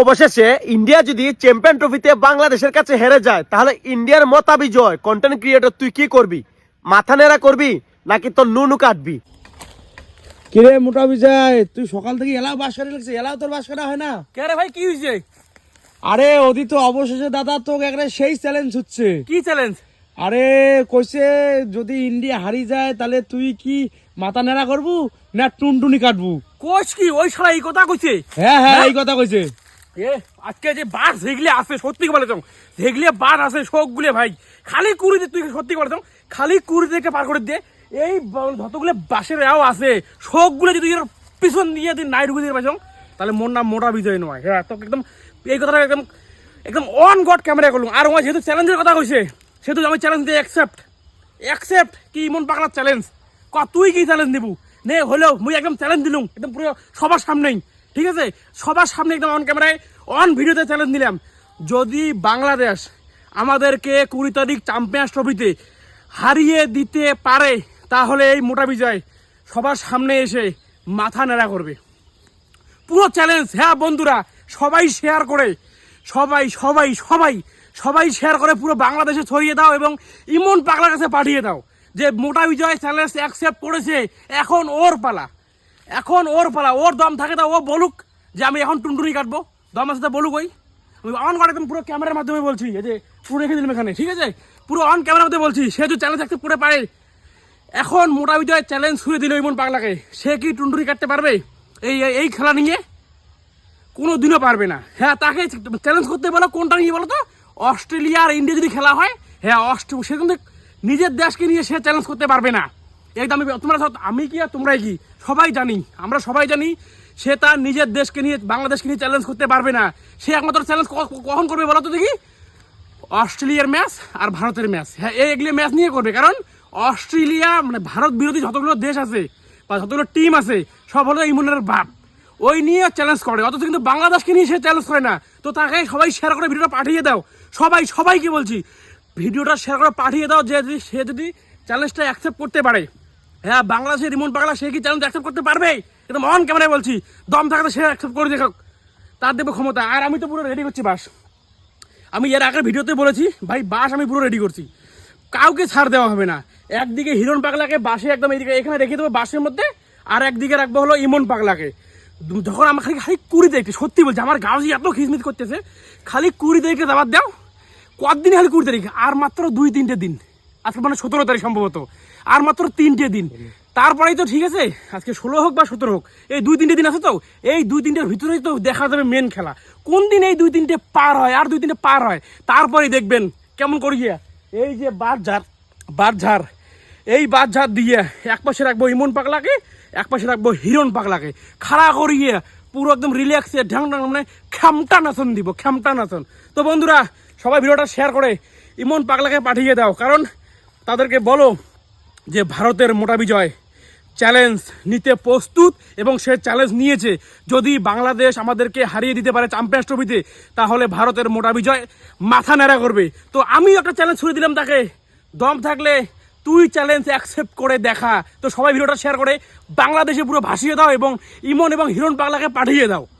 অবশেষে ইন্ডিয়া যদি চ্যাম্পিয়ন ট্রফিতে বাংলাদেশের কাছে হেরে যায় তাহলে ইন্ডিয়ার মতা বিজয় কন্টেন্ট ক্রিয়েটর তুই কি করবি? মাথা নেড়া করবি নাকি তোর নুনু কাটবি? কিরে মোটা বিজয় তুই সকাল থেকে এলাও বাস করে লাগছে এলাও তোর বাস করা হয় না? কে রে ভাই কি হয়েছে আরে ওদি তো অবশেষে দাদা তোকে একটা সেই চ্যালেঞ্জ হচ্ছে। কি চ্যালেঞ্জ আরে কইছে যদি ইন্ডিয়া হারি যায় তাহলে তুই কি মাথা নেড়া করবু না টুনটুনি কাটবু? কোচ কি ওই শালা এই কথা কইছে? হ্যাঁ হ্যাঁ? এই কথা কইছে। এ, আজকে যে বার যেগুলি আছে সত্যি বলে তো যেগুলি বার আছে শোক গুলে ভাই। খালি কুড়ি দিয়ে তুই সত্যি বলে তো খালি কুড়ি থেকে পার করে দে। এই যতগুলো বাসের এও আছে শোকগুলো যদি এর পিছন দিয়ে তুই নাই ঢুকে দিয়ে পাইছ তাহলে মোর নাম মোটা বিজয় নয়। হ্যাঁ তোকে একদম, এই কথাটা একদম একদম অন গড ক্যামেরা করলুম। আর আমার যেহেতু চ্যালেঞ্জের কথা কইছে, সেহেতু আমি চ্যালেঞ্জ দিয়ে অ্যাকসেপ্ট অ্যাকসেপ্ট কি মন পাগলার চ্যালেঞ্জ ক, তুই কি চ্যালেঞ্জ দিবু নে, হলেও, মুই একদম চ্যালেঞ্জ দিলুম। একদম পুরো সবার সামনেই। ঠিক আছে? সবার সামনে একদম অন ক্যামেরায় অন ভিডিওতে চ্যালেঞ্জ দিলাম যদি বাংলাদেশ আমাদেরকে কুড়ি তারিখ চ্যাম্পিয়ন্স ট্রফিতে হারিয়ে দিতে পারে, তাহলে এই মোটা বিজয় সবার সামনে এসে মাথা নেড়া করবে। পুরো চ্যালেঞ্জ হ্যাঁ বন্ধুরা, সবাই শেয়ার করে, সবাই সবাই সবাই সবাই শেয়ার করে পুরো বাংলাদেশে ছড়িয়ে দাও এবং ইমন পাগলার কাছে পাঠিয়ে দাও যে মোটা বিজয় চ্যালেঞ্জ অ্যাকসেপ্ট করেছে, এখন ওর পালা। এখন ওর পালা, ওর দম থাকে তা ও বলুক যে আমি এখন টুনটুনি কাটবো। দম আছে তা বলুক ওই। আমি অন করে একদম পুরো ক্যামেরার মাধ্যমে বলছি, এই যে পুরো রেখে দিলাম এখানে, ঠিক আছে? পুরো অন ক্যামেরার মধ্যে বলছি, সে যদি চ্যালেঞ্জ থাকতে করে পারে। এখন মোটা বিজয় চ্যালেঞ্জ ছুঁড়ে দিল ইমন পাগলাকে। সে কি টুনটুনি কাটতে পারবে? এই, এই- খেলা নিয়ে কোনো দিনও পারবে না। হ্যাঁ তাকে চ্যালেঞ্জ করতে বলো, কোনটা নিয়ে বলো তো? অস্ট্রেলিয়া আর ইন্ডিয়া যদি খেলা হয় হ্যাঁ অস্ট্রেলিয়া সে কিন্তু নিজের দেশকে নিয়ে সে চ্যালেঞ্জ করতে পারবে না। একদম, তোমরা আমি কি আর তোমরাই কি? সবাই জানি, আমরা সবাই জানি, সে তার নিজের দেশকে নিয়ে, বাংলাদেশকে নিয়ে চ্যালেঞ্জ করতে পারবে না। সে একমাত্র চ্যালেঞ্জ কখন করবে বলো তো দেখি? অস্ট্রেলিয়ার ম্যাচ আর ভারতের ম্যাচ হ্যাঁ এই এগুলি ম্যাচ নিয়ে করবে, কারণ অস্ট্রেলিয়া মানে ভারত বিরোধী যতগুলো দেশ আছে, বা যতগুলো টিম আছে, সব হলো ইমনের বাপ। ওই নিয়ে চ্যালেঞ্জ করে, অথচ কিন্তু বাংলাদেশকে নিয়ে সে চ্যালেঞ্জ করে না। তো তাকে সবাই শেয়ার করে ভিডিওটা পাঠিয়ে দাও। সবাই, সবাইকে বলছি ভিডিওটা শেয়ার করে পাঠিয়ে দাও যে সে যদি চ্যালেঞ্জটা অ্যাকসেপ্ট করতে পারে। হ্যাঁ বাংলাদেশের রিমোট বাংলা সে কি চ্যালেঞ্জ অ্যাকসেপ্ট করতে পারবে? একদম মন ক্যামেরায় বলছি। দম থাকলে সে অ্যাকসেপ্ট করে দেখাক তার দেবো ক্ষমতা। আর আমি তো পুরো রেডি করছি বাস। আমি এর আগের ভিডিওতে বলেছি, ভাই, বাস আমি পুরো রেডি করছি। কাউকে ছাড় দেওয়া হবে না। একদিকে হিরণ পাগলাকে বাসে একদম এইদিকে এখানে রেখে দেবো বাসের মধ্যে, আর একদিকে রাখব হলো ইমন পাগলাকে। যখন আমার খালি খালি কুড়ি তারিখে, সত্যি বলছি, আমার গাছ এত খিচমিচ করতেছে, খালি কুড়ি তারিখে দাবার দাও, কদিন খালি কুড়ি তারিখ? আর মাত্র দুই তিনটে দিন। আজকে মানে সতেরো তারিখ সম্ভবত। আর মাত্র তিনটে দিন। তারপরেই তো ঠিক আছে, আজকে ষোলো হোক বা সতেরো হোক, এই দুই তিনটে দিন আছে তো? এই দুই তিনটের ভিতরেই তো দেখা যাবে মেন খেলা। কোন দিন এই দুই তিনটে পার হয়, আর দুই তিনটে পার হয়, তারপরেই দেখবেন কেমন করিয়ে এই যে বারঝার বারঝার এই বারঝার দিয়ে এক পাশে রাখব ইমন পাগলাকে, এক পাশে রাখব হিরণ পাগলাকে। খাড়া করিয়ে পুরো একদম রিল্যাক্সে ঢ্যাং ঢ্যাং মানে খ্যামটা নাচন দিব খ্যামটা নাচন তো বন্ধুরা, সবাই ভিডিওটা শেয়ার করে, ইমন পাগলাকে পাঠিয়ে দাও। কারণ তাদেরকে বলো যে ভারতের মোটা বিজয় চ্যালেঞ্জ নিতে প্রস্তুত এবং সে চ্যালেঞ্জ নিয়েছে। যদি বাংলাদেশ আমাদেরকে হারিয়ে দিতে পারে চ্যাম্পিয়ন্স ট্রফিতে তাহলে ভারতের মোটা বিজয় মাথা ন্যাড়া করবে। তো আমি একটা চ্যালেঞ্জ ছুড়ে দিলাম তাকে। দম থাকলে তুই চ্যালেঞ্জ অ্যাকসেপ্ট করে দেখা। তো সবাই ভিডিওটা শেয়ার করে, বাংলাদেশে পুরো ভাসিয়ে দাও এবং ইমন এবং হিরণ পাগলাকে পাঠিয়ে দাও।